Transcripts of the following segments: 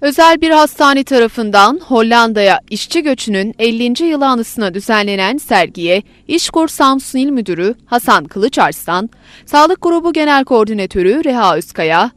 Özel bir hastane tarafından Hollanda'ya işçi göçünün 50. yılı anısına düzenlenen sergiye İşkur Samsun İl Müdürü Hasan Kılıçarslan, Sağlık Grubu Genel Koordinatörü Reha Özkaya,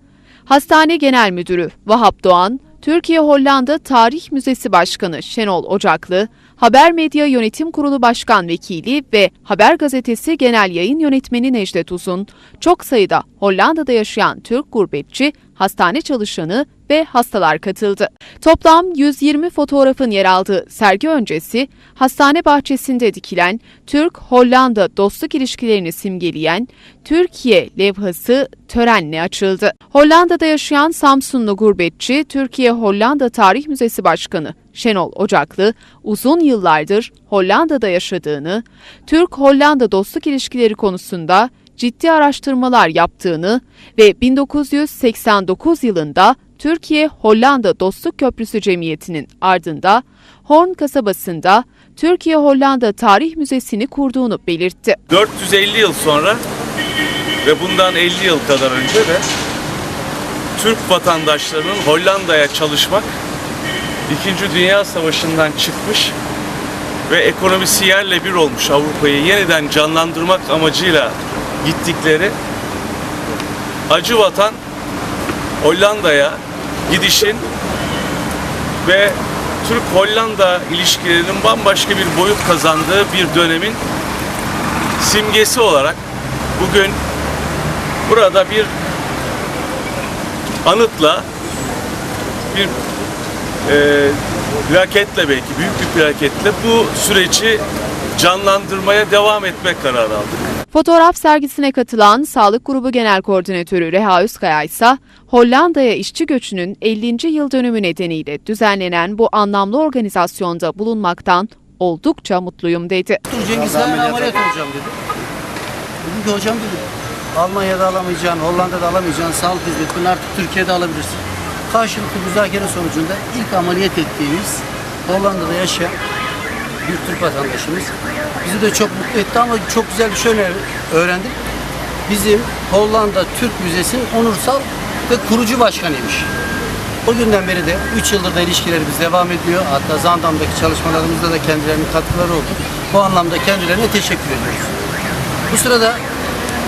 Hastane Genel Müdürü Vahap Doğan, Türkiye Hollanda Tarih Müzesi Başkanı Şenol Ocaklı, Haber Medya Yönetim Kurulu Başkan Vekili ve Haber Gazetesi Genel Yayın Yönetmeni Necdet Uzun, çok sayıda Hollanda'da yaşayan Türk gurbetçi, hastane çalışanı ve hastalar katıldı. Toplam 120 fotoğrafın yer aldığı sergi öncesi, hastane bahçesinde dikilen Türk-Hollanda dostluk ilişkilerini simgeleyen Türkiye levhası törenle açıldı. Hollanda'da yaşayan Samsunlu gurbetçi, Türkiye-Hollanda Tarih Müzesi Başkanı Şenol Ocaklı, uzun yıllardır Hollanda'da yaşadığını, Türk-Hollanda dostluk ilişkileri konusunda ciddi araştırmalar yaptığını ve 1989 yılında Türkiye-Hollanda Dostluk Köprüsü Cemiyeti'nin ardında Horn kasabasında Türkiye-Hollanda Tarih Müzesi'ni kurduğunu belirtti. 450 yıl sonra ve bundan 50 yıl kadar önce de Türk vatandaşlarının Hollanda'ya çalışmak İkinci Dünya Savaşı'ndan çıkmış ve ekonomisi yerle bir olmuş Avrupa'yı yeniden canlandırmak amacıyla gittikleri acı vatan Hollanda'ya gidişin ve Türk-Hollanda ilişkilerinin bambaşka bir boyut kazandığı bir dönemin simgesi olarak bugün burada bir anıtla bir e, plaketle belki büyük bir plaketle bu süreci canlandırmaya devam etmek kararı aldık. Fotoğraf sergisine katılan Sağlık Grubu Genel Koordinatörü Reha Özkaya ise Hollanda'ya işçi göçünün 50. yıl dönümü nedeniyle düzenlenen bu anlamlı organizasyonda bulunmaktan oldukça mutluyum dedi. Dur Cengiz Han ameliyat olacağım dedi. Dedim ki hocam dedim Almanya'da alamayacağın, Hollanda'da alamayacağın sağlık hizmetini artık Türkiye'de alabilirsin. Karşılıklı müzakere sonucunda ilk ameliyat ettiğimiz Hollanda'da yaşayan bir Türk vatandaşımız. Bizi de çok mutlu etti ama çok güzel bir şey öğrendim. Bizim Hollanda Türk Müzesi'nin onursal ve kurucu başkanıymış. O günden beri de 3 yıldır da ilişkilerimiz devam ediyor. Hatta Zandam'daki çalışmalarımızda da kendilerinin katkıları oldu. Bu anlamda kendilerine teşekkür ediyoruz. Bu sırada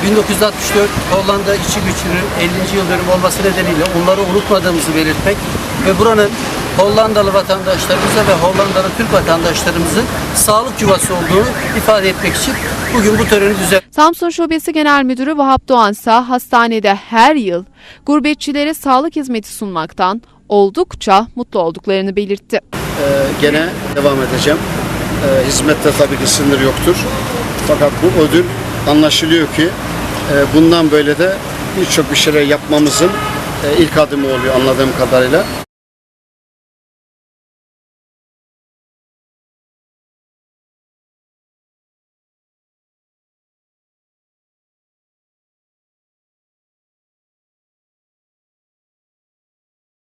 1964 Hollanda işçi gücünün 50. yıl dönümü olması nedeniyle onları unutmadığımızı belirtmek ve buranın Hollandalı vatandaşlarımıza ve Hollandalı Türk vatandaşlarımızın sağlık yuvası olduğunu ifade etmek için bugün bu töreni düzenliyoruz. Samsun Şubesi Genel Müdürü Vahap Doğan ise hastanede her yıl gurbetçilere sağlık hizmeti sunmaktan oldukça mutlu olduklarını belirtti. Ee, gene devam edeceğim. Ee, hizmette tabii ki sınır yoktur. Fakat bu ödül anlaşılıyor ki e, bundan böyle de birçok bir şeyler yapmamızın e, ilk adımı oluyor anladığım kadarıyla.